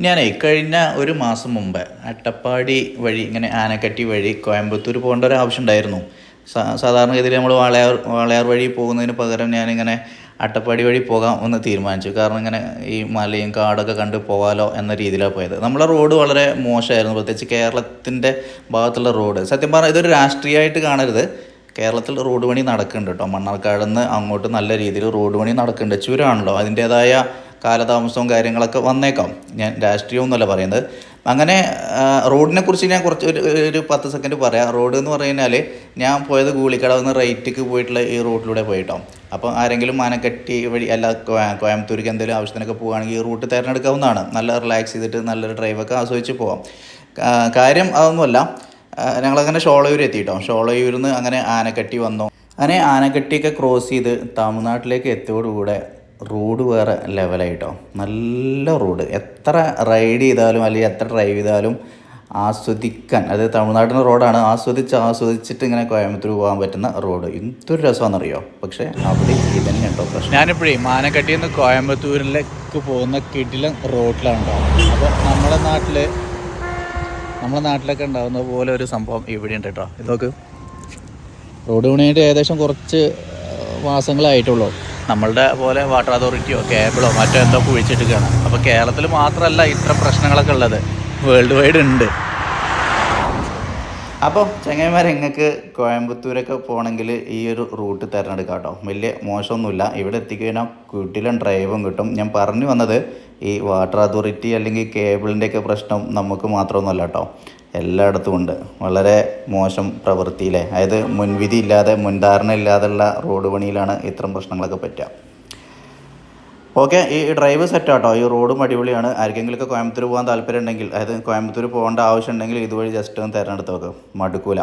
ഞാനേ കഴിഞ്ഞ ഒരു മാസം മുമ്പ് അട്ടപ്പാടി വഴി ഇങ്ങനെ ആനക്കട്ടി വഴി കോയമ്പത്തൂർ പോകേണ്ട ഒരു ആവശ്യം ഉണ്ടായിരുന്നു. സാധാരണഗതിയിൽ നമ്മൾ വാളയാർ വാളയാർ വഴി പോകുന്നതിന് പകരം ഞാനിങ്ങനെ അട്ടപ്പാടി വഴി പോകാം എന്ന് തീരുമാനിച്ചു. കാരണം ഇങ്ങനെ ഈ മലയും കാടൊക്കെ കണ്ട് പോകാലോ എന്ന രീതിയിലാണ് പോയത്. നമ്മളെ റോഡ് വളരെ മോശമായിരുന്നു. പ്രത്യേകിച്ച് കേരളത്തിന്റെ ഭാഗത്തുള്ള റോഡ്. സത്യം പറഞ്ഞാൽ ഇതൊരു രാഷ്ട്രീയമായിട്ട് കാണരുത്. കേരളത്തിൽ റോഡ് പണി നടക്കുന്നുണ്ട് കേട്ടോ. മണ്ണാർക്കാട് നിന്ന് അങ്ങോട്ട് നല്ല രീതിയിൽ റോഡ് പണി നടക്കുന്നുണ്ട്. ചുരമാണല്ലോ അതിന്റേതായ കാലതാമസവും കാര്യങ്ങളൊക്കെ വന്നേക്കാം. ഞാൻ രാഷ്ട്രീയം എന്നല്ല പറയുന്നത്. അങ്ങനെ റോഡിനെ കുറിച്ച് ഞാൻ കുറച്ച് ഒരു ഒരു പത്ത് സെക്കൻഡ് പറയാം. റോഡ് എന്ന് പറഞ്ഞാൽ ഞാൻ പോയത് ഗൂളിക്കടവ് നിന്ന് റൈറ്റിക്ക് പോയിട്ടുള്ള ഈ റോഡിലൂടെ പോയിട്ടോ. അപ്പോൾ ആരെങ്കിലും മാനക്കെട്ടി വഴി അല്ല കോയ- കോയമ്പത്തൂർക്ക് എന്തെങ്കിലും ആവശ്യത്തിനൊക്കെ പോവുകയാണെങ്കിൽ ഈ റൂട്ട് തിരഞ്ഞെടുക്കാവുന്നതാണ്. നല്ല റിലാക്സ് ചെയ്തിട്ട് നല്ലൊരു ഡ്രൈവൊക്കെ ആസ്വദിച്ച് പോവാം. കാര്യം അതൊന്നുമല്ല. ഞങ്ങളങ്ങനെ ഷോളയൂർ എത്തിയിട്ടോ ഷോളയൂരിൽ നിന്ന് അങ്ങനെ ആനക്കെട്ടി വന്നു. അങ്ങനെ ആനക്കെട്ടിയൊക്കെ ക്രോസ് ചെയ്ത് തമിഴ്നാട്ടിലേക്ക് എത്തിയോടുകൂടെ റോഡ് വേറെ ലെവലായിട്ടോ. നല്ല റോഡ്. എത്ര റൈഡ് ചെയ്താലും അല്ലെങ്കിൽ എത്ര ഡ്രൈവ് ചെയ്താലും ആസ്വദിക്കാൻ അത് തമിഴ്നാട്ടിന്റെ റോഡാണ് ആസ്വദിച്ച് ആസ്വദിച്ചിട്ട് ഇങ്ങനെ കോയമ്പത്തൂർ പോകാൻ പറ്റുന്ന റോഡ്. എന്തൊരു രസമാണെന്നറിയോ? പക്ഷേ അവിടെ ഇതന്നെ ഉണ്ടോ പ്രശ്നം? ഞാനിപ്പോഴേ മാനക്കട്ടിയിൽ നിന്ന് കോയമ്പത്തൂരിലേക്ക് പോകുന്ന കിടിലം റോഡിലാണ് അപ്പോൾ നമ്മുടെ നാട്ടിൽ നമ്മുടെ നാട്ടിലൊക്കെ ഉണ്ടാകുന്ന പോലെ ഒരു സംഭവം ഇവിടെ ഉണ്ട് കേട്ടോ ഇതൊക്കെ റോഡ് പണിയായിട്ട് ഏകദേശം കുറച്ച് മാസങ്ങളായിട്ടുള്ളൂ. നമ്മളുടെ പോലെ വാട്ടർ അതോറിറ്റിയോ കേബിളോ മറ്റോ എന്തോ കുഴിച്ചിട്ടൊക്കെയാണ് അപ്പോൾ കേരളത്തിൽ മാത്രമല്ല ഇത്ര പ്രശ്നങ്ങളൊക്കെ ഉള്ളത്. വേൾഡ് വൈഡ് ഉണ്ട്. അപ്പോൾ ചങ്ങന്മാർ നിങ്ങൾക്ക് കോയമ്പത്തൂരൊക്കെ പോകണമെങ്കിൽ ഈ ഒരു റൂട്ട് തിരഞ്ഞെടുക്കാം കേട്ടോ. വലിയ മോശമൊന്നുമില്ല. ഇവിടെ എത്തിക്കഴിഞ്ഞാൽ കുട്ടിലും ഡ്രൈവും കിട്ടും. ഞാൻ പറഞ്ഞു വന്നത് ഈ വാട്ടർ അതോറിറ്റി അല്ലെങ്കിൽ കേബിളിന്റെയൊക്കെ പ്രശ്നം നമുക്ക് മാത്രമൊന്നുമല്ല കേട്ടോ. എല്ലായിടത്തും ഉണ്ട്. വളരെ മോശം പ്രവൃത്തിയിലെ. അതായത് മുൻവിധി ഇല്ലാതെ മുൻധാരണ ഇല്ലാതെയുള്ള റോഡ് പണിയിലാണ് ഇത്തരം പ്രശ്നങ്ങളൊക്കെ പറ്റുക. ഓക്കെ ഈ ഡ്രൈവ് സെറ്റ് ആട്ടോ ഈ റോഡും അടിപൊളിയാണ്. ആർക്കെങ്കിലുമൊക്കെ കോയമ്പത്തൂർ പോകാൻ താല്പര്യം ഉണ്ടെങ്കിൽ അതായത് കോയമ്പത്തൂർ പോകേണ്ട ആവശ്യം ഉണ്ടെങ്കിൽ ഇതുവഴി ജസ്റ്റ് ഒന്ന് തിരഞ്ഞെടുത്ത് നോക്ക്. മടുക്കൂല.